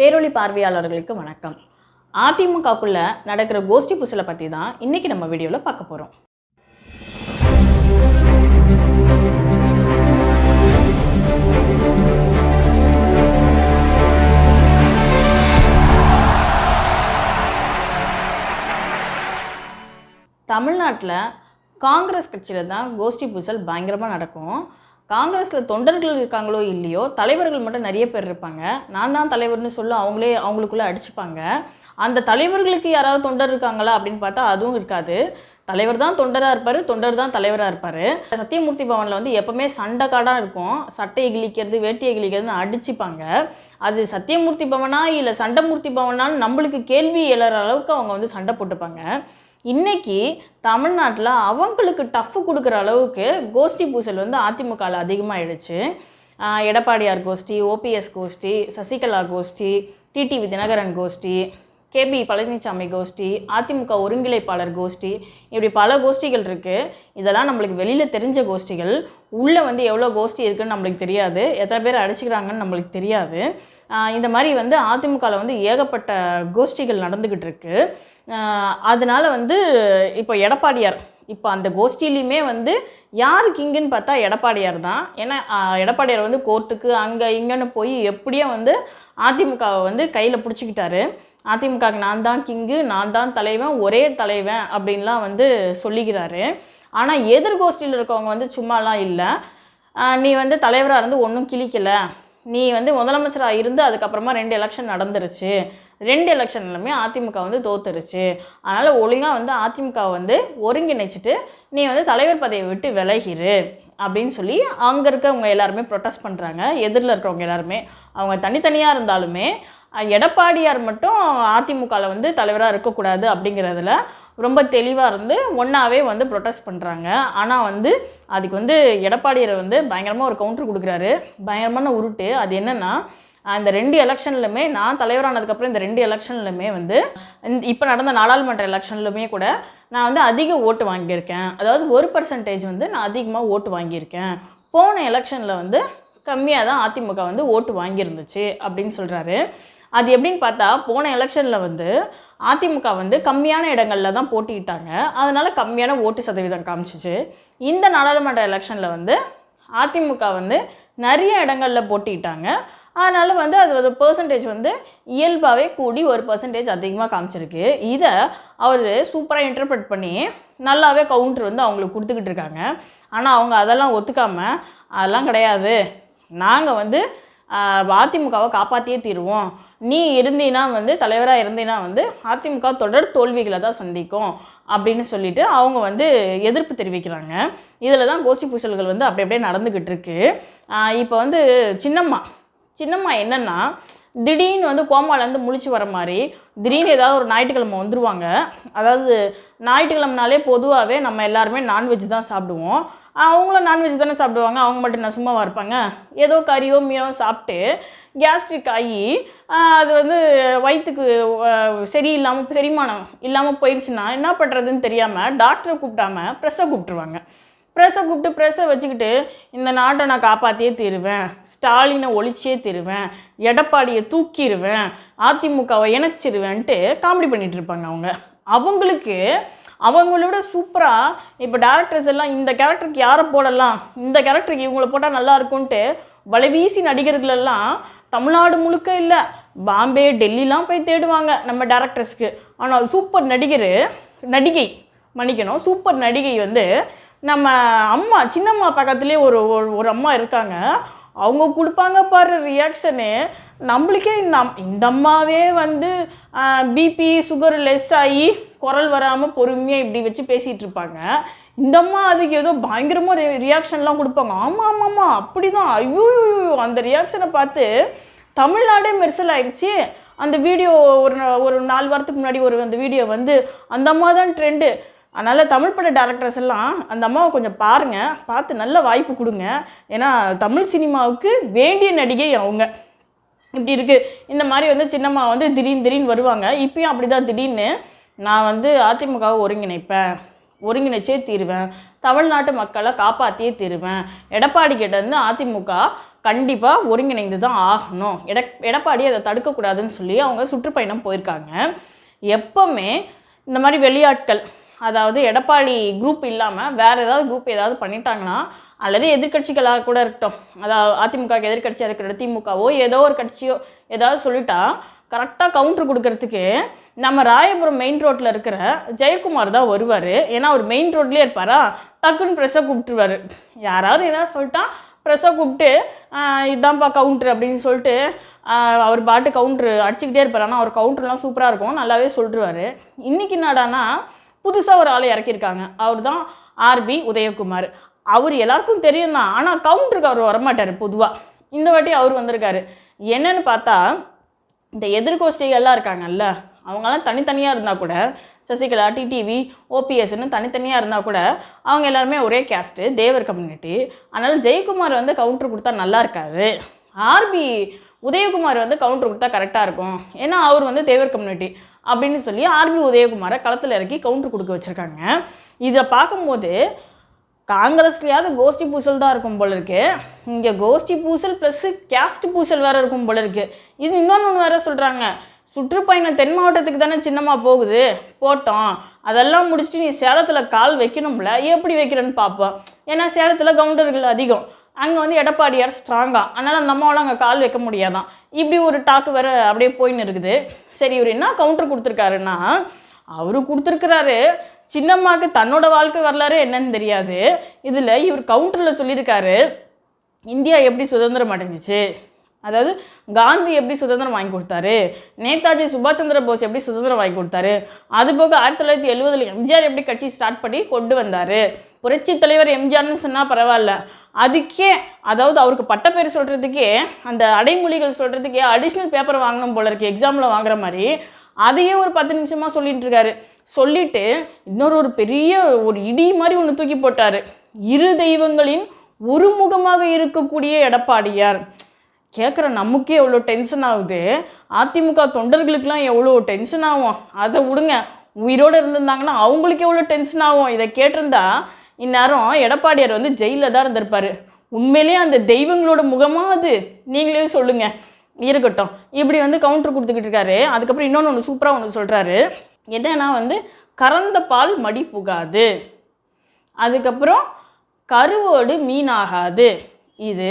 பேரொளி பார்வையாளர்களுக்கு வணக்கம். அதிமுகக்குள்ள நடக்கிற கோஷ்டி புசலை பற்றி தான் இன்னைக்கு நம்ம வீடியோவில் பார்க்க போகிறோம் தமிழ்நாட்டில் காங்கிரஸ் கட்சியில் தான் கோஷ்டி பூசல் பயங்கரமாக நடக்கும். காங்கிரஸில் தொண்டர்கள் இருக்காங்களோ இல்லையோ தலைவர்கள் மட்டும் நிறைய பேர் இருப்பாங்க. நான் தான் தலைவர்னு சொல்ல அவங்களே அவங்களுக்குள்ளே அடிச்சுப்பாங்க. அந்த தலைவர்களுக்கு யாராவது தொண்டர் இருக்காங்களா அப்படின்னு பார்த்தா அதுவும் இருக்காது. தலைவர் தான் தொண்டராக இருப்பார் தொண்டர் தான் தலைவராக இருப்பார். சத்தியமூர்த்தி பவனில் வந்து எப்போவுமே சண்டை காடாக இருக்கும். சட்டையை கிழிக்கிறது வேட்டியை கிழிக்கிறதுன்னு அடிச்சுப்பாங்க. அது சத்தியமூர்த்தி பவனா இல்லை சண்டைமூர்த்தி பவனான்னு நம்மளுக்கு கேள்வி எழற அளவுக்கு அவங்க வந்து சண்டை போட்டுப்பாங்க. இன்றைக்கி தமிழ்நாட்டில் அவங்களுக்கு டஃப் கொடுக்குற அளவுக்கு கோஷ்டி பூசல் வந்து அதிமுகவில் அதிகமாகிடுச்சு எடப்பாடியார் கோஷ்டி ஓபிஎஸ் கோஷ்டி சசிகலா கோஷ்டி டிடிவி தினகரன் கோஷ்டி கேபி பழனிசாமி கோஷ்டி அதிமுக ஒருங்கிணைப்பாளர் கோஷ்டி இப்படி பல கோஷ்டிகள் இருக்குது இதெல்லாம் நம்மளுக்கு வெளியில் தெரிஞ்ச கோஷ்டிகள். உள்ளே வந்து எவ்வளோ கோஷ்டி இருக்குன்னு நம்மளுக்கு தெரியாது. எத்தனை பேர் அடிச்சுக்கிறாங்கன்னு நம்மளுக்கு தெரியாது. இந்த மாதிரி வந்து அதிமுகவில் வந்து ஏகப்பட்ட கோஷ்டிகள் நடந்துக்கிட்டு இருக்கு. அதனால் வந்து இப்போ எடப்பாடியார் இப்போ அந்த கோஷ்டிலையுமே வந்து யார் கிங்குன்னு பார்த்தா எடப்பாடியார் தான். ஏன்னா எடப்பாடியார் வந்து கோர்ட்டுக்கு அங்கே இங்கேன்னு போய் எப்படியோ வந்து அதிமுகவை வந்து கையில் பிடிச்சிக்கிட்டாரு. அதிமுகவுக்கு நான் தான் கிங்கு நான் தான் தலைவன் ஒரே தலைவன் அப்படின்லாம் வந்து சொல்லிக்கிறாரு. ஆனால் எதிர்கோஷ்டியில் இருக்கவங்க வந்து சும்மாலாம் இல்லை. நீ வந்து தலைவராக இருந்து ஒன்றும் கிழிக்கல. நீ வந்து முதலமைச்சராக இருந்து அதுக்கப்புறமா ரெண்டு எலெக்ஷன் நடந்துருச்சு. ரெண்டு எலெக்ஷன்லுமே அதிமுக வந்து தோத்துருச்சு. அதனால் ஒழுங்காக வந்து அதிமுக வந்து ஒருங்கிணைச்சிட்டு நீ வந்து தலைவர் பதவியை விட்டு விலகிரு அப்படின்னு சொல்லி அங்கே இருக்கவங்க எல்லாருமே ப்ரொட்டஸ்ட் பண்ணுறாங்க எதிரில் இருக்கிறவங்க எல்லாருமே. அவங்க தனித்தனியாக இருந்தாலுமே எடப்பாடியார் மட்டும் அதிமுகவில் வந்து தலைவராக இருக்கக்கூடாது அப்படிங்கிறதுல ரொம்ப தெளிவாக இருந்து ஒன்றாவே வந்து ப்ரொட்டஸ்ட் பண்ணுறாங்க ஆனால் வந்து அதுக்கு வந்து எடப்பாடியார் வந்து பயங்கரமாக ஒரு கவுண்டர் கொடுக்குறாரு. பயங்கரமான உருட்டு. அது என்னென்னா அந்த ரெண்டு எலெக்ஷன்லையுமே நான் தலைவரானதுக்கப்புறம் இந்த ரெண்டு எலெக்ஷன்லையுமே வந்து இந்த இப்போ நடந்த நாடாளுமன்ற எலெக்ஷன்லையுமே கூட நான் வந்து அதிக ஓட்டு வாங்கியிருக்கேன். அதாவது ஒரு பர்சன்டேஜ் வந்து நான் அதிகமாக ஓட்டு வாங்கியிருக்கேன். போன எலெக்ஷனில் வந்து கம்மியாக தான் அதிமுக வந்து ஓட்டு வாங்கியிருந்துச்சு அப்படின்னு சொல்கிறாரு அது எப்படின்னு பார்த்தா போன எலெக்ஷனில் வந்து அதிமுக வந்து கம்மியான இடங்களில் தான் போட்டிக்கிட்டாங்க அதனால் கம்மியான ஓட்டு சதவீதம் காமிச்சிச்சு. இந்த நாடாளுமன்ற எலெக்ஷனில் வந்து அதிமுக வந்து நிறைய இடங்களில் போட்டிக்கிட்டாங்க அதனால் வந்து அது வந்து பர்சன்டேஜ் வந்து இயல்பாகவே கூடி ஒரு பர்சன்டேஜ் அதிகமாக காமிச்சிருக்கு. இதை அவர் சூப்பராக இன்டர்பிரட் பண்ணி நல்லாவே கவுண்டர் வந்து அவங்களுக்கு கொடுத்துக்கிட்டு இருக்காங்க. ஆனால் அவங்க அதெல்லாம் ஒத்துக்காமல் அதெல்லாம் கிடையாது. நாங்கள் வந்து அதிமுகவை காப்பாற்றியே தீருவோம். நீ இருந்தீன்னா வந்து தலைவராக இருந்தீன்னா வந்து அதிமுக தொடர் தோல்விகளை தான் சந்திக்கும் அப்படின்னு சொல்லிட்டு அவங்க வந்து எதிர்ப்பு தெரிவிக்கிறாங்க. இதில் தான் கோஷ்டி பூசல்கள் வந்து அப்படி அப்படியே நடந்துக்கிட்டு இருக்கு. இப்போ வந்து சின்னம்மா சின்னம்மா என்னென்னா திடீர்னு வந்து கோமாலேருந்து முழிச்சு வர மாதிரி திடீர்னு ஏதாவது ஒரு ஞாயிற்றுக்கிழமை வந்துருவாங்க. அதாவது ஞாயிற்றுக்கிழமைனாலே பொதுவாகவே நம்ம எல்லாருமே நான்வெஜ் தான் சாப்பிடுவோம். அவங்களும் நான்வெஜ் தானே சாப்பிடுவாங்க. அவங்க மட்டும் நான் சும்மாவாக இருப்பாங்க? ஏதோ கறியோ மீனோ சாப்பிட்டு கேஸ்ட்ரிக் ஆகி அது வந்து வயிற்றுக்கு சரியில்லாமல் செரிமானம் இல்லாமல் போயிடுச்சுன்னா என்ன பண்ணுறதுன்னு தெரியாமல் டாக்டரை கூப்பிட்டாம ப்ரெஸ்ஸை கூப்பிட்டுருவாங்க. ப்ரெஸ்ஸை கூப்பிட்டு ப்ரெஸ்ஸை வச்சுக்கிட்டு இந்த நாட்டை நான் காப்பாற்றியே தீருவேன். ஸ்டாலினை ஒழிச்சே தீருவேன். எடப்பாடியை தூக்கிடுவேன் அதிமுகவை இணைச்சிருவேன்ட்டு காமெடி பண்ணிகிட்டு இருப்பாங்க அவங்க. அவங்களுக்கு அவங்களோட சூப்பராக இப்போ டேரக்டர்ஸ் எல்லாம் இந்த கேரக்டருக்கு யாரை போடலாம்? இந்த கேரக்டருக்கு இவங்கள போட்டால் நல்லா இருக்கும்ன்ட்டு வலைவீசி நடிகர்களெல்லாம் தமிழ்நாடு முழுக்க இல்லை பாம்பே டெல்லிலாம் போய் தேடுவாங்க நம்ம டேரக்டர்ஸ்க்கு ஆனால் சூப்பர் நடிகர் நடிகை மன்னிக்கணும் சூப்பர் நடிகை வந்து நம்ம அம்மா சின்னம்மா பக்கத்துலேயே ஒரு ஒரு- ஒரு அம்மா இருக்காங்க. அவங்க கொடுப்பாங்க பாரு ரியாக்ஷனு நம்மளுக்கே இந்த அம்- இந்த அம்மாவே வந்து பிபி சுகர் லெஸ் ஆகி குரல் வராமல் பொறுமையாக இப்படி வச்சு பேசிகிட்டு இருப்பாங்க. இந்த அம்மா அதுக்கு ஏதோ பயங்கரமாக ரியாக்ஷன்லாம் கொடுப்பாங்க. ஆமாம் ஆமாம் ஆமாம் அப்படி தான் ஐயோ அந்த ரியாக்ஷனை பார்த்து தமிழ்நாடே மெர்சல் ஆயிடுச்சு அந்த வீடியோ ஒரு ஒரு நாலு வாரத்துக்கு முன்னாடி ஒரு அந்த வீடியோ வந்து அந்த அம்மா தான் ட்ரெண்டு அதனால் தமிழ் பட டேரக்டர்ஸ் எல்லாம் அந்த அம்மாவை கொஞ்சம் பாருங்கள் பார்த்து நல்ல வாய்ப்பு கொடுங்க. ஏன்னா தமிழ் சினிமாவுக்கு வேண்டிய நடிகை அவங்க. இப்படி இருக்குது இந்த மாதிரி வந்து சின்னம்மா வந்து திடீர்னு திடீர்னு வருவாங்க. இப்பயும் அப்படி தான் திடீர்னு நான் வந்து அதிமுகவை ஒருங்கிணைப்பேன். ஒருங்கிணைச்சே தீருவேன். தமிழ்நாட்டு மக்களை காப்பாற்றியே தீருவேன். எடப்பாடி கிட்டேருந்து அதிமுக கண்டிப்பாக ஒருங்கிணைந்து தான் ஆகணும். எட எடப்பாடி அதை தடுக்கக்கூடாதுன்னு சொல்லி அவங்க சுற்றுப்பயணம் போயிருக்காங்க. எப்பவுமே இந்த மாதிரி வெளியாட்கள் அதாவது எடப்பாடி குரூப் இல்லாமல் வேறு ஏதாவது குரூப் ஏதாவது பண்ணிட்டாங்கன்னா அல்லது எதிர்க்கட்சிகளாக கூட இருக்கட்டும் அதாவது அதிமுக எதிர்க்கட்சியாக இருக்கிற திமுகவோ ஏதோ ஒரு கட்சியோ ஏதாவது சொல்லிட்டா கரெக்டாக கவுண்டர் கொடுக்கறதுக்கு நம்ம ராயபுரம் மெயின் ரோட்டில் இருக்கிற ஜெயக்குமார் தான் வருவார். ஏன்னா அவர் மெயின் ரோட்லேயே இருப்பாரா? டக்குன்னு ப்ரெஸ்ஸை கூப்பிட்டுருவார். யாராவது ஏதாவது சொல்லிட்டா ப்ரெஸ்ஸை கூப்பிட்டு இதுதான்ப்பா இதான்ப்பா கவுண்ட்ரு அப்படின்னு சொல்லிட்டு அவர் பாட்டு கவுண்ட்ரு அடிச்சுக்கிட்டே இருப்பார். ஆனால் அவர் கவுண்ட்ருலாம் சூப்பராக இருக்கும். நல்லாவே சொல்லிடுவார் இன்றைக்கி என்னடானா புதுசாக ஒரு ஆளை இறக்கியிருக்காங்க. அவர் தான் ஆர்பி உதயகுமார். அவர் எல்லாருக்கும் தெரியும் தான் ஆனால் கவுண்டருக்கு அவர் வரமாட்டார் பொதுவாக இந்த வாட்டி அவர் வந்திருக்காரு. என்னன்னு பார்த்தா இந்த எதிர்கோஷ்டிகள்லாம் இருக்காங்கல்ல அவங்கெல்லாம் தனித்தனியாக இருந்தால் கூட சசிகலா டிடிவி ஓபிஎஸ்னு தனித்தனியாக இருந்தால் கூட அவங்க எல்லாருமே ஒரே கேஸ்ட்டு தேவர் கம்யூனிட்டி. அதனால் ஜெயக்குமார் வந்து கவுண்டர் கொடுத்தா நல்லா இருக்காது. ஆர்பி உதயகுமார் வந்து கவுண்டர் கொடுத்தா கரெக்டாக இருக்கும். ஏன்னா அவர் வந்து தேவர் கம்யூனிட்டி அப்படின்னு சொல்லி ஆர்பி உதயகுமாரை களத்தில் இறக்கி கவுண்டர் கொடுக்க வச்சுருக்காங்க. இதை பார்க்கும்போது காங்கிரஸ்லையாவது கோஷ்டி பூசல் தான் இருக்கும் போல இருக்கு. இங்கே கோஷ்டி பூசல் ப்ளஸ் கேஸ்ட் பூசல் வேறு இருக்கும் போல இருக்கு. இது இன்னொன்று வேற சொல்கிறாங்க சுற்றுப்பயணம் தென் மாவட்டத்துக்கு தானே சின்னமாக போகுது. போட்டோம். அதெல்லாம் முடிச்சுட்டு நீ சேலத்தில் கால் வைக்கணும்ல. எப்படி வைக்கிறேன்னு பார்ப்போம். ஏன்னா சேலத்தில் கவுண்டர்கள் அதிகம். அங்கே வந்து எடப்பாடியார் ஸ்ட்ராங்காக அதனால் அந்த அம்மாவால் அங்கே கால் வைக்க முடியாதான். இப்படி ஒரு டாக்கு வேறு அப்படியே போயின்னு இருக்குது. சரி இவர் என்ன கவுண்டர் கொடுத்துருக்காருன்னா அவரு கொடுத்துருக்கிறாரு சின்னம்மாவுக்கு தன்னோட வாழ்க்கை வரலாறு என்னன்னு தெரியாது. இதில் இவர் கவுண்டரில் சொல்லியிருக்காரு இந்தியா எப்படி சுதந்திரம் அடைஞ்சிச்சு? அதாவது காந்தி எப்படி சுதந்திரம் வாங்கி கொடுத்தாரு? நேதாஜி சுபாஷ் சந்திர போஸ் எப்படி சுதந்திரம் வாங்கி கொடுத்தாரு? அது போக ஆயிரத்தி தொள்ளாயிரத்தி எழுபதில் எம்ஜிஆர் எப்படி கட்சி ஸ்டார்ட் பண்ணி கொண்டு வந்தார்? புரட்சி தலைவர் எம்ஜிஆர்னு சொன்னால் பரவாயில்ல. அதுக்கே அதாவது அவருக்கு பட்டப்பேர் சொல்கிறதுக்கே அந்த அடைமொழிகள் சொல்கிறதுக்கே அடிஷ்னல் பேப்பர் வாங்கணும் போல இருக்கு எக்ஸாமில் வாங்குற மாதிரி. அதையே ஒரு பத்து நிமிஷமாக சொல்லிட்டு இருக்காரு. சொல்லிட்டு இன்னொரு ஒரு பெரிய ஒரு இடி மாதிரி ஒன்று தூக்கி போட்டார். இரு தெய்வங்களின் ஒருமுகமாக இருக்கக்கூடிய எடப்பாடியார். கேட்குற நமக்கே எவ்வளோ டென்ஷன் ஆகுது? அதிமுக தொண்டர்களுக்கெல்லாம் எவ்வளோ டென்ஷன் ஆகும்? அதை விடுங்க. உயிரோடு இருந்திருந்தாங்கன்னா அவங்களுக்கு எவ்வளோ டென்ஷன் ஆகும்? இதை கேட்டிருந்தா இந்நேரம் எடப்பாடியார் வந்து ஜெயிலில் தான் இருந்திருப்பார். உண்மையிலேயே அந்த தெய்வங்களோட முகமாக அது? நீங்களே சொல்லுங்கள் இருக்கட்டும். இப்படி வந்து கவுண்டர் கொடுத்துக்கிட்டு இருக்காரு. அதுக்கப்புறம் இன்னொன்று ஒன்று சூப்பராக ஒன்று சொல்கிறாரு என்னன்னா வந்து கறந்த பால் மடி புகாது. அதுக்கப்புறம் கருவோடு மீனாகாது. இது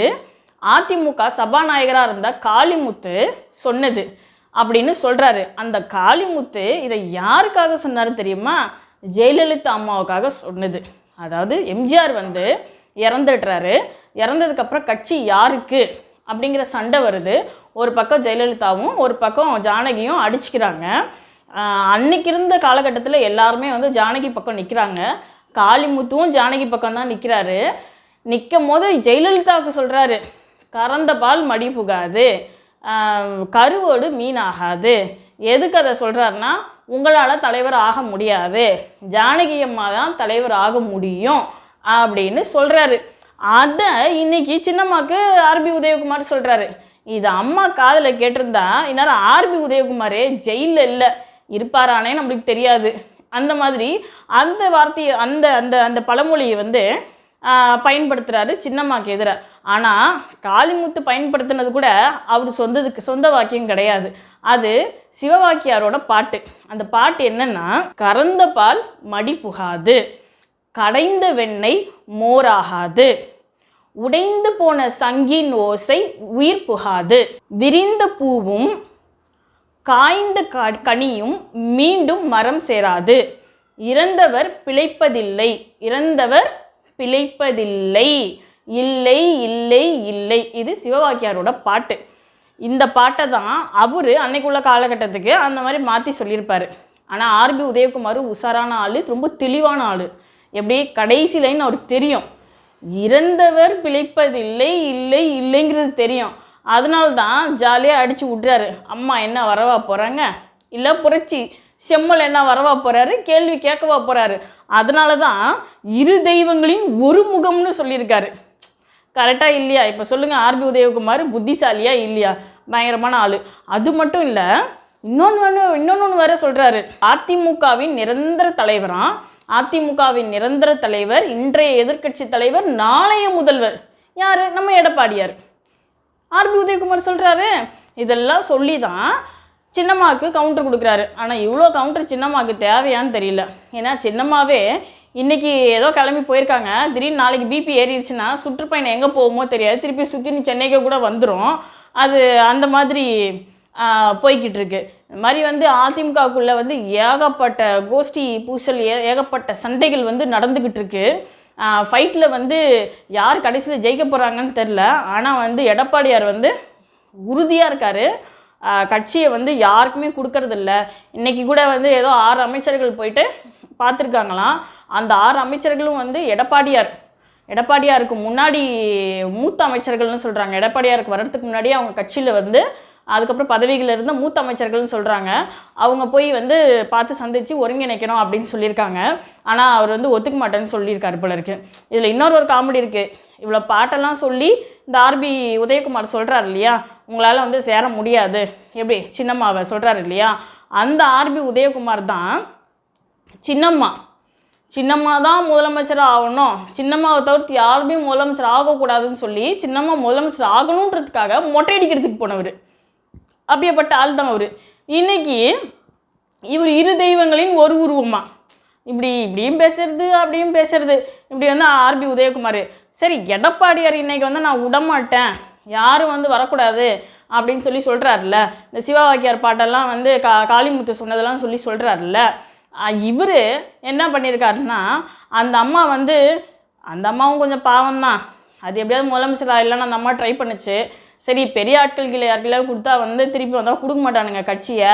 அதிமுக சபாநாயகராக இருந்த காளிமுத்து சொன்னது அப்படின்னு சொல்கிறாரு அந்த காளிமுத்து இதை யாருக்காக சொன்னார் தெரியுமா? ஜெயலலிதா அம்மாவுக்காக சொன்னது. அதாவது எம்ஜிஆர் வந்து இறந்துடுறாரு. இறந்ததுக்கப்புறம் கட்சி யாருக்கு? அப்படிங்கிற சண்டை வருது. ஒரு பக்கம் ஜெயலலிதாவும் ஒரு பக்கம் ஜானகியும் அடிச்சுக்கிறாங்க. அன்னைக்கு இருந்த காலகட்டத்தில் எல்லாருமே வந்து ஜானகி பக்கம் நிற்கிறாங்க காளிமுத்துவும் ஜானகி பக்கம் தான் நிற்கிறாரு நிற்கும் போது ஜெயலலிதாவுக்கு சொல்கிறாரு கறந்த பால் மடி புகாது. கருவோடு மீன் ஆகாது எதுக்கு அதை சொல்கிறாருன்னா உங்களால் தலைவர் ஆக முடியாது. ஜானகி அம்மா தான் தலைவர் ஆக முடியும் அப்படின்னு சொல்கிறாரு அதை இன்னைக்கு சின்னம்மாக்கு ஆர்பி உதயகுமார் சொல்கிறாரு இது அம்மா காதில் கேட்டிருந்தா இந்நேரம் ஆர்பி உதயகுமாரே ஜெயிலில் இல்லை இருப்பாரானே நம்மளுக்கு தெரியாது. அந்த மாதிரி அந்த வார்த்தையை அந்த அந்த அந்த பழமொழியை வந்து பயன்படுத்துகிறாரு சின்னம்மாக்கு எதிராக ஆனால் காளிமுத்து பயன்படுத்தினது கூட அவர் சொந்ததுக்கு சொந்த வாக்கியம் கிடையாது. அது சிவவாக்கியாரோட பாட்டு. அந்த பாட்டு என்னென்னா கறந்த பால் மடி புகாது கடைந்த வெண்ணெய் மோராகாது உடைந்து போன சங்கின் ஓசை உயிர் புகாது விரிந்த பூவும் காய்ந்த கனியும் மீண்டும் மரம் சேராது இறந்தவர் பிழைப்பதில்லை இறந்தவர் பிழைப்பதில்லை. இல்லை இல்லை இல்லை. இது சிவவாக்கியாரோட பாட்டு. இந்த பாட்டை தான் அவர் அன்னைக்குள்ள காலகட்டத்துக்கு அந்த மாதிரி மாற்றி சொல்லியிருப்பார். ஆனால் ஆர்பி உதயகுமார் உஷாரான ஆள் ரொம்ப தெளிவான ஆள். எப்படி? கடைசி லைன் அவருக்கு தெரியும். இறந்தவர் பிழைப்பதில்லை இல்லை இல்லைங்கிறது தெரியும். அதனால தான் ஜாலியாக அடித்து விட்றாரு. அம்மா என்ன வரவா போகிறாங்க இல்லை புரட்சி. செம்மல் என்ன வரவா போகிறாரு கேள்வி கேட்கவா போகிறாரு அதனால தான் இரு தெய்வங்களின் ஒரு முகம்னு சொல்லியிருக்காரு. கரெக்டாக இல்லையா? இப்போ சொல்லுங்கள் ஆர்பி உதயகுமார் புத்திசாலியா இல்லையா? பயங்கரமான ஆள். அது மட்டும் இல்லை இன்னொன்று ஒன்று இன்னொன்று ஒன்று வேற சொல்கிறாரு அதிமுகவின் நிரந்தர தலைவராக அதிமுகவின் நிரந்தர தலைவர் இன்றைய எதிர்க்கட்சி தலைவர் நாளைய முதல்வர். யார்? நம்ம எடப்பாடியார். ஆர்பி உதயகுமார் சொல்கிறாரு இதெல்லாம் சொல்லி தான் சின்னம்மாவுக்கு கவுண்டர் கொடுக்குறாரு. ஆனால் இவ்வளோ கவுண்டர் சின்னம்மாவுக்கு தேவையான்னு தெரியல. ஏன்னா சின்னம்மாவே இன்றைக்கி ஏதோ கிளம்பி போயிருக்காங்க. திடீர்னு நாளைக்கு பிபி ஏறிடுச்சுன்னா சுற்றுப்பயணம் எங்கே போகுமோ தெரியாது. திருப்பி சுற்றி சென்னைக்கு கூட வந்துடும் அது அந்த மாதிரி போய்கிட்டு இருக்கு. மாதிரி வந்து அதிமுகக்குள்ளே வந்து ஏகப்பட்ட கோஷ்டி பூசல் ஏ ஏகப்பட்ட சண்டைகள் வந்து நடந்துக்கிட்டு இருக்கு. ஃபைட்டில் வந்து யார் கடைசியில் ஜெயிக்க போகிறாங்கன்னு தெரில ஆனால் வந்து எடப்பாடியார் வந்து உறுதியாக இருக்கார். கட்சியை வந்து யாருக்குமே கொடுக்கறதில்ல. இன்றைக்கி கூட வந்து ஏதோ ஆறு அமைச்சர்கள் போயிட்டு பார்த்துருக்காங்களாம். அந்த ஆறு அமைச்சர்களும் வந்து எடப்பாடியார். எடப்பாடியாருக்கு முன்னாடி மூத்த அமைச்சர்கள்னு சொல்கிறாங்க எடப்பாடியாருக்கு வர்றதுக்கு முன்னாடியே அவங்க கட்சியில் வந்து அதுக்கப்புறம் பதவிகள் இருந்த மூத்த அமைச்சர்கள்னு சொல்கிறாங்க அவங்க போய் வந்து பார்த்து சந்தித்து ஒருங்கிணைக்கணும் அப்படின்னு சொல்லியிருக்காங்க. ஆனால் அவர் வந்து ஒத்துக்க மாட்டேன்னு சொல்லியிருக்காரு போல இருக்குது இதில் இன்னொரு ஒரு காமெடி இருக்குது இவ்வளோ பாட்டெல்லாம் சொல்லி இந்த ஆர்பி உதயகுமார் சொல்கிறார் இல்லையா? உங்களால் வந்து சேர முடியாது. எப்படி? சின்னம்மாவை சொல்கிறாரு இல்லையா? அந்த ஆர்பி உதயகுமார் தான் சின்னம்மா. சின்னம்மா தான் முதலமைச்சர் ஆகணும். சின்னம்மாவை தவிர்த்து யாருமே முதலமைச்சர் ஆகக்கூடாதுன்னு சொல்லி சின்னம்மா முதலமைச்சர் ஆகணுன்றதுக்காக மொட்டை அடிக்கிறதுக்கு போனவர். அப்படியேப்பட்ட ஆள் தான் அவர். இன்றைக்கி இவர் இரு தெய்வங்களின் ஒரு உருவமாக இப்படி இப்படியும் பேசுறது அப்படியும் பேசுறது. இப்படி வந்து ஆர்பி உதயகுமார். சரி எடப்பாடியார் இன்னைக்கு வந்து நான் விடமாட்டேன் யாரும் வந்து வரக்கூடாது அப்படின்னு சொல்லி சொல்கிறாருல்ல இந்த சிவாவாக்கியார் பாட்டெல்லாம் வந்து கா காளிமுத்து சொன்னதெல்லாம் சொல்லி சொல்கிறாருல்ல இவர் என்ன பண்ணியிருக்காருன்னா அந்த அம்மா வந்து அந்த அம்மாவும் கொஞ்சம் பாவம்தான். அது எப்படியாவது முதலமைச்சர் ஆயிடலான்னு அந்த அம்மா ட்ரை பண்ணுச்சு. சரி பெரிய ஆட்கள் கீழே யாருக்கெல்லாம் கொடுத்தா வந்து திருப்பி வந்தால் கொடுக்க மாட்டானுங்க கட்சியை.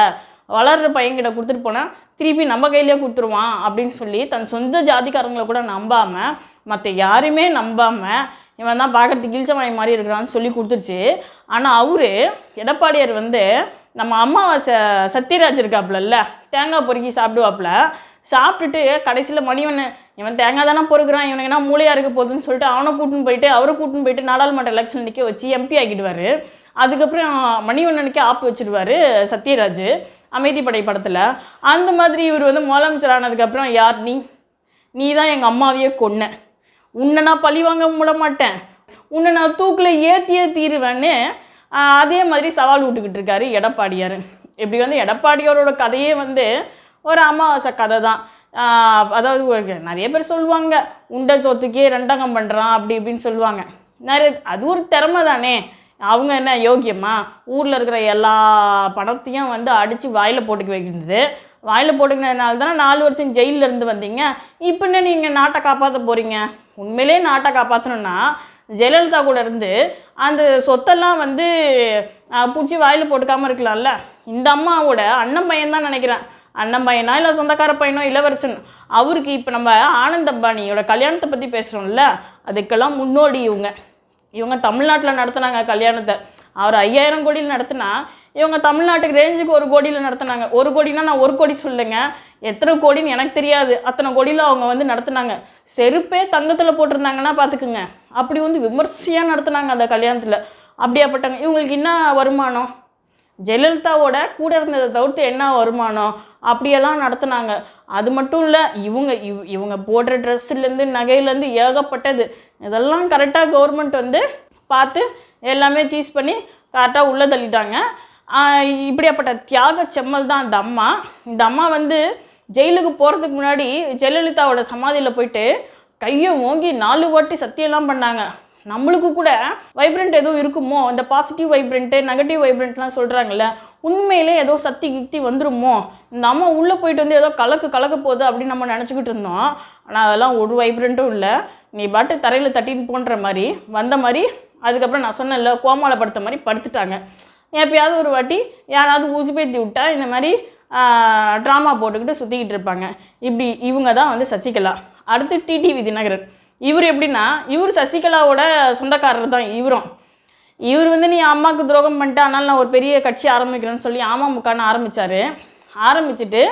வளர்கிற பையன்கிட்ட கொடுத்துட்டு போனால் திருப்பி நம்ம கையிலே கொடுத்துருவான் அப்படின்னு சொல்லி தன் சொந்த ஜாதிக்காரங்களை கூட நம்பாமல் மற்ற யாரையுமே நம்பாமல் இவன் தான் பார்க்கறதுக்கு இழிச்சவாய் மாதிரி இருக்கிறான்னு சொல்லி கொடுத்துருச்சு. ஆனால் அவர் எடப்பாடியார் வந்து நம்ம அம்மாவை ச சத்யராஜ் இருக்காப்புலல்ல தேங்காய் பொறுக்கி சாப்பிடுவாப்புல சாப்பிட்டுட்டு கடைசியில் மணிவண்ணன் இவன் தேங்காய் தானே பொறுக்கிறான் இவனுக்கு என்ன மூளையாக இருக்க போகுதுன்னு சொல்லிட்டு அவனை கூட்டின்னு போயிட்டு அவரை கூட்டின்னு போயிட்டு நாடாளுமன்ற எலெக்ஷன் நிற்க வச்சு எம்பி ஆக்கிடுவார். அதுக்கப்புறம் மணிவண்ணனுக்கே ஆப் வச்சிருவாரு சத்யராஜ் அமைதிப்படை படத்தில். அந்த மாதிரி இவர் வந்து முதலமைச்சர் ஆனதுக்கப்புறம் யார் நீ? நீ தான் எங்கள் அம்மாவையே கொன்ன. உன்னை நான் பழி வாங்க விட மாட்டேன். உன்னை நான் தூக்கில் ஏற்றியே தீருவேன்னு அதே மாதிரி சவால் விட்டுக்கிட்டு இருக்காரு எடப்பாடியார். இப்படி வந்து எடப்பாடியாரோட கதையே வந்து ஒரு அமாவாசை கதை தான். அதாவது நிறைய பேர் சொல்லுவாங்க உண்டை சொத்துக்கே ரெண்டகம் பண்ணுறான் அப்படி இப்படின்னு சொல்லுவாங்க. நிறைய அது ஒரு திறமை தானே. அவங்க என்ன யோக்கியமா? ஊரில் இருக்கிற எல்லா பணத்தையும் வந்து அடித்து வாயில் போட்டுக்க வைக்கிறது. வாயில் போட்டுக்கினதுனால தானே நாலு வருஷம் ஜெயிலில் இருந்து வந்தீங்க. இப்போ என்ன நீங்கள் நாட்டை காப்பாற்ற போகிறீங்க உண்மையிலே நாட்டை காப்பாற்றணுன்னா ஜெயலலிதா கூட இருந்து அந்த சொத்தெல்லாம் வந்து பிடிச்சி வாயில் போட்டுக்காமல் இருக்கலாம்ல. இந்த அம்மாவோட அண்ணன் பையன் தான் நினைக்கிறேன். அண்ணன் பையனா இல்லை சொந்தக்கார பையனோ இளவரசன்? அவருக்கு இப்போ நம்ம ஆனந்த் அம்பானியோட கல்யாணத்தை பற்றி பேசுகிறோம்ல அதுக்கெல்லாம் முன்னோடி இவங்க. இவங்க தமிழ்நாட்டில் நடத்துனாங்க கல்யாணத்தை. அவர் ஐயாயிரம் கோடியில் நடத்தினா இவங்க தமிழ்நாட்டுக்கு ரேஞ்சுக்கு ஒரு கோடியில் நடத்தினாங்க. ஒரு கோடினா நான் ஒரு கோடி சொல்லுங்க. எத்தனை கோடின்னு எனக்கு தெரியாது. அத்தனை கோடியில் அவங்க வந்து நடத்தினாங்க. செருப்பே தங்கத்தில் போட்டிருந்தாங்கன்னா பார்த்துக்குங்க அப்படி வந்து விமர்சையாக நடத்தினாங்க அந்த கல்யாணத்தில். அப்படியாப்பட்டாங்க இவங்களுக்கு என்ன வருமானம்? ஜெயலலிதாவோட கூட இருந்ததை தவிர்த்து என்ன வருமானம்? அப்படியெல்லாம் நடத்துனாங்க. அது மட்டும் இல்லை இவங்க இவ் இவங்க போடுற ட்ரெஸ்ஸுலேருந்து நகையிலேருந்து ஏகப்பட்டது. இதெல்லாம் கரெக்டாக கவர்மெண்ட் வந்து பார்த்து எல்லாமே சீஸ் பண்ணி கரெக்டாக உள்ளே தள்ளிட்டாங்க. இப்படியாப்பட்ட தியாக செம்மல் தான் இந்த அம்மா. இந்த அம்மா வந்து ஜெயிலுக்கு போகிறதுக்கு முன்னாடி ஜெயலலிதாவோட சமாதியில் போயிட்டு கையை ஓங்கி நாலு வாட்டி சத்தியம்லாம் பண்ணாங்க. நம்மளுக்கு கூட வைப்ரண்ட் எதுவும் இருக்குமோ இந்த பாசிட்டிவ் வைப்ரண்ட்டு நெகட்டிவ் வைப்ரண்ட்லாம் சொல்கிறாங்கல்ல உண்மையிலே ஏதோ சக்தி கிக்தி வந்துருமோ? இந்த அம்மா உள்ளே போயிட்டு வந்து ஏதோ கலக்கு கலக்க போகுது அப்படின்னு நம்ம நினச்சிக்கிட்டு இருந்தோம். ஆனால் அதெல்லாம் ஒரு வைப்ரண்ட்டும் இல்லை. நீ பாட்டு தரையில் தட்டின்னு போன்ற மாதிரி வந்த மாதிரி அதுக்கப்புறம் நான் சொன்னேன்ல கோமால படுத்த மாதிரி படுத்துட்டாங்க. எப்பயாவது ஒரு வாட்டி யாராவது ஊசி பேத்தி விட்டா இந்த மாதிரி ட்ராமா போட்டுக்கிட்டு சுற்றிக்கிட்டு இருப்பாங்க. இப்படி இவங்க தான் வந்து சசிகலா. அடுத்து டிடிவி தினகரன் இவர் எப்படின்னா இவர் சசிகலாவோட சொந்தக்காரர் தான் இவரும். இவர் வந்து நீ அம்மாவுக்கு துரோகம் பண்ணிட்டு அதனால் நான் ஒரு பெரிய கட்சி ஆரம்பிக்கிறேன்னு சொல்லி அமமுகன்னு ஆரம்பித்தார் ஆரம்பிச்சுட்டு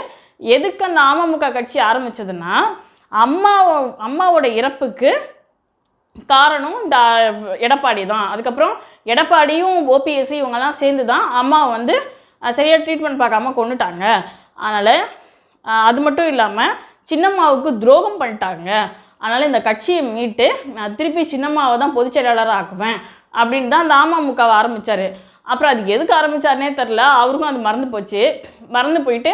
எதுக்கு அந்த அமமுக கட்சி ஆரம்பிச்சதுன்னா அம்மா அம்மாவோட இறப்புக்கு காரணம் இந்த எடப்பாடி தான். அதுக்கப்புறம் எடப்பாடியும் ஓபிஎஸ்சி இவங்கெல்லாம் சேர்ந்து தான் அம்மாவை வந்து சரியாக ட்ரீட்மெண்ட் பார்க்காம கொண்டுட்டாங்க அதனால் அது மட்டும் இல்லாமல் சின்னம்மாவுக்கு துரோகம் பண்ணிட்டாங்க. அதனால் இந்த கட்சியை மீட்டு நான் திருப்பி சின்னம்மாவை தான் பொதுச் செயலாளராக ஆக்குவேன் அப்படின்னு தான் அந்த அமமுகவை ஆரம்பித்தார் அப்புறம் அதுக்கு எதுக்கு ஆரம்பித்தாருனே தெரில அவருக்கும் அது மறந்து போச்சு. மறந்து போயிட்டு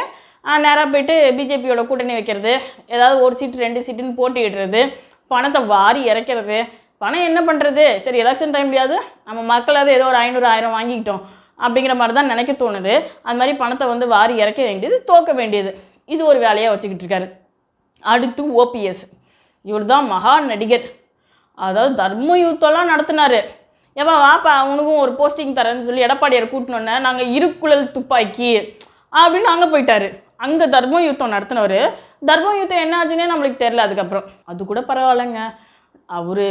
நேராக போயிட்டு பிஜேபியோட கூட்டணி வைக்கிறது ஏதாவது ஒரு சீட்டு ரெண்டு சீட்டுன்னு போட்டியிடுறது பணத்தை வாரி இறக்கிறது. பணம் என்ன பண்ணுறது சரி எலெக்ஷன் டைம்லையாவது நம்ம மக்களாவது ஏதோ ஒரு ஐநூறு ஆயிரம் வாங்கிக்கிட்டோம் அப்படிங்கிற மாதிரி தான் நினைக்க தோணுது. அது மாதிரி பணத்தை வந்து வாரி இறக்க வேண்டியது தோக்க வேண்டியது. இது ஒரு வேலையாக வச்சுக்கிட்டு இருக்காரு. அடுத்து ஓபிஎஸ் இவர் தான் மகா நடிகர். அதாவது தர்ம யுத்தம்லாம் நடத்தினார். ஏப்பா வாப்பா அவனுக்கும் ஒரு போஸ்டிங் தரேன்னு சொல்லி எடப்பாடியார் கூட்டினோன்னே நாங்கள் இருக்குழல் துப்பாக்கி அப்படின்னு அங்கே போயிட்டாரு. அங்கே தர்ம யுத்தம் நடத்தினவர். தர்ம யுத்தம் என்ன ஆச்சுன்னே நம்மளுக்கு தெரில அதுக்கப்புறம். அது கூட பரவாயில்லைங்க. அவர்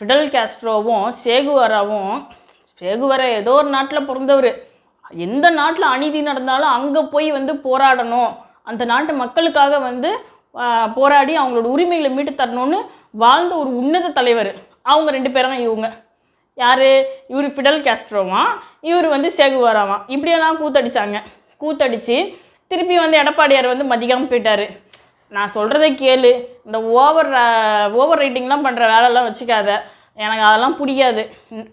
ஃபிடல் கேஸ்ட்ரோவும் சேகுவராவும் சேகுவர ஏதோ ஒரு நாட்டில் பிறந்தவர். எந்த நாட்டில் அநீதி நடந்தாலும் அங்கே போய் வந்து போராடணும். அந்த நாட்டு மக்களுக்காக வந்து போராடி அவங்களோட உரிமைகளை மீட்டு தரணும்னு வாழ்ந்த ஒரு உன்னத தலைவர். அவங்க ரெண்டு பேரும் இவங்க. யார்? இவர் ஃபிடல் கேஸ்ட்ரோவான் இவர் வந்து சேகுவாராவாம் இப்படியெல்லாம் கூத்தடிச்சாங்க. கூத்தடிச்சு திருப்பி வந்து எடப்பாடியார் வந்து மதிக்காமல் போயிட்டார். நான் சொல்கிறத கேளு. இந்த ஓவர் ஓவர் ரைட்டிங்லாம் பண்ணுற வேலைலாம் வச்சுக்காத. எனக்கு அதெல்லாம் பிடிக்காது.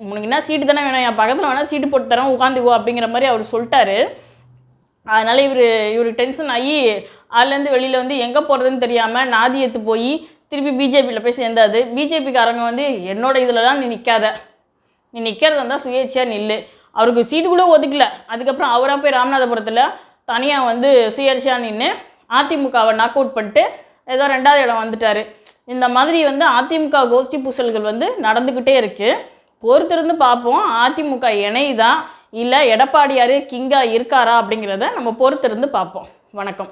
உனக்கு என்ன சீட்டு தானே வேணும்? என் பக்கத்தில் வேணால் சீட்டு போட்டு தரேன் உட்காந்துக்கோ அப்படிங்கிற மாதிரி அவர் சொல்லிட்டாரு. அதனால் இவர் இவருக்கு டென்ஷன் ஆகி அதுலேருந்து வெளியில் வந்து எங்கே போகிறதுன்னு தெரியாமல் நாதி எடுத்து போய் திருப்பி பிஜேபியில் போய் சேர்ந்தாது பிஜேபிக்காரங்க வந்து என்னோட இதிலலாம் நீ நிற்காத நீ நிற்கிறதா இருந்தால் சுயேட்சையாக நில்லு. அவருக்கு சீட்டு கூட ஒதுக்கல. அதுக்கப்புறம் அவராக போய் ராமநாதபுரத்தில் தனியாக வந்து சுயேட்சையாக நின்று அதிமுகவை நாக் அவுட் பண்ணிட்டு ஏதோ ரெண்டாவது இடம் வந்துட்டார். இந்த மாதிரி வந்து அதிமுக கோஷ்டி பூசல்கள் வந்து நடந்துக்கிட்டே இருக்குது பொறுத்திருந்து பார்ப்போம். அதிமுக இணைதான் இல்லை எடப்பாடியார் கிங்கா இருக்காரா அப்படிங்கிறத நம்ம பொறுத்திருந்து பார்ப்போம். வணக்கம்.